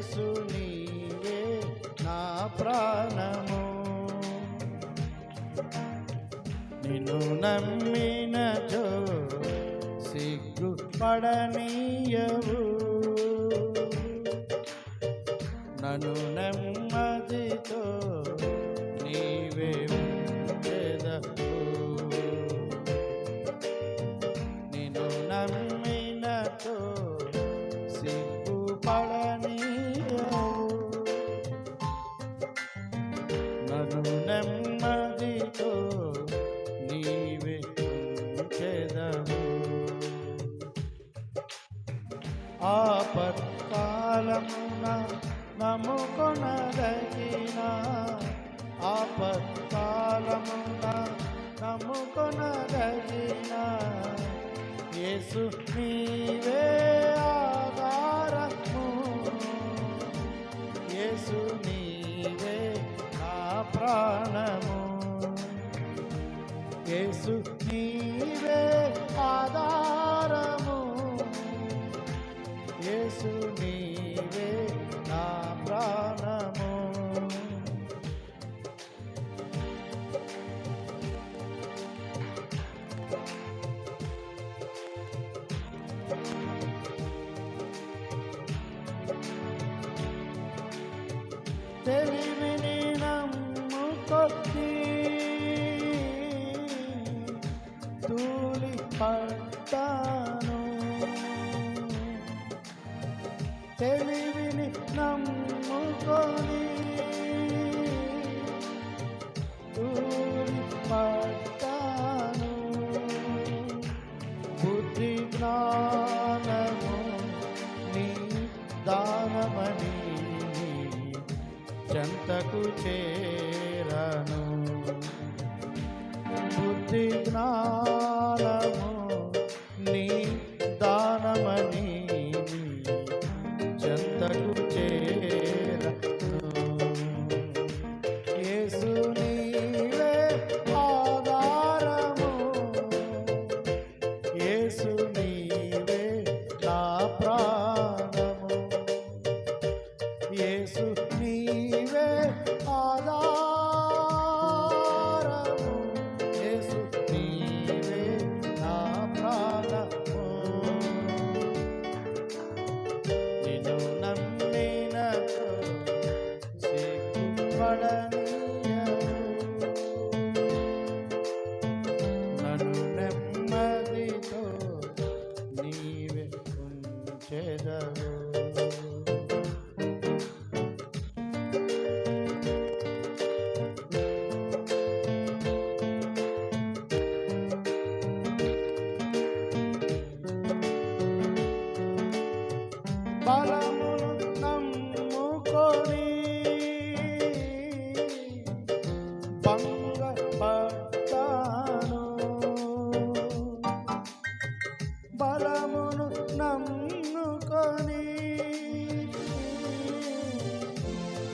యేసు నీవే నా ప్రాణము. నిన్ను నమ్మిన జో సిగ్గు పడనీయవు. నన్ను నెమ్మదితో నన్ను నెమ్మదితో నీవే ఉంచెదవు ఆపత్కాలమున నమ్ముకొనదగిన ఆపత్కాలమున నమ్ముకొనదగిన యేసు నీవే యేసు నీవే ఆధారము యేసు నీవే నా ప్రాణము తెలివిని పడ్డాను తెలివిని నమ్ముకొని తూలి పడ్డాను బుద్ధి జ్ఞానము నీ దానమని చెంతకు చేరను. బుద్ధి జ్ఞానము மணமே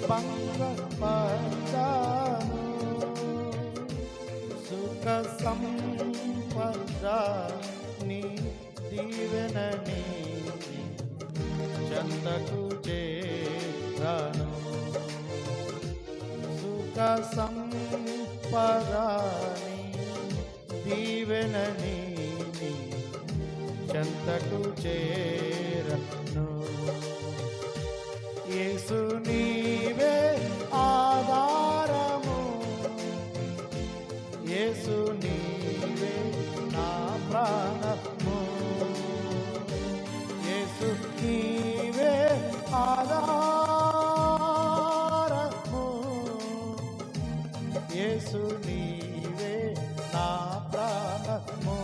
భంగపడ్డాను సుఖ సంపద నీ దీవెనని చెంతకు చేను సుఖ సంపదాని దీవెనని చెంతకు చేరను. యేసు నీవే ఆధారము. యేసు నీవే నా ప్రాణము. యేసు నీవే ఆధారము. యేసు నీవే నా ప్రాణము.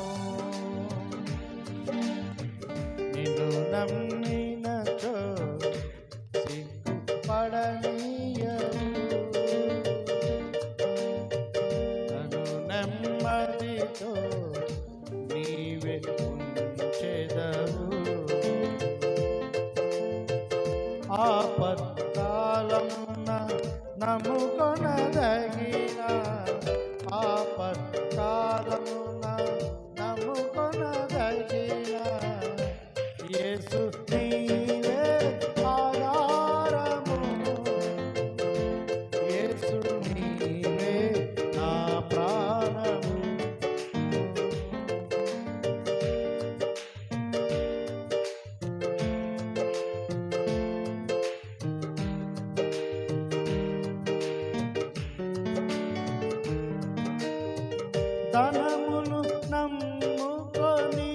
నిన్ను నమ్మి నెమ్మదితో నీవే ఉంచెదవు ఆపత్కాలమున నమ్ముకొనదగిన ధనమును నమ్ముకొని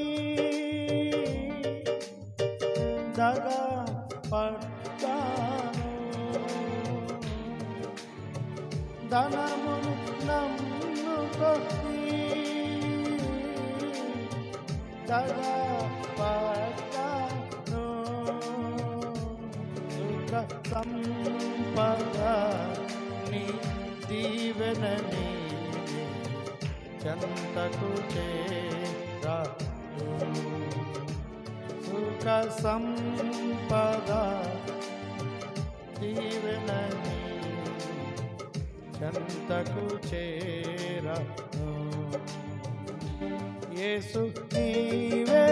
దగ పడ్డాను ధనమును నమ్ముకొని దగ పడ్డాను సుఖ సంపద నీ చెంతకు చేరా సుఖ సంపద దీవెన చెంతకు చేరను యేసు నీవే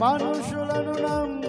మనుషులను నమ్ముకొని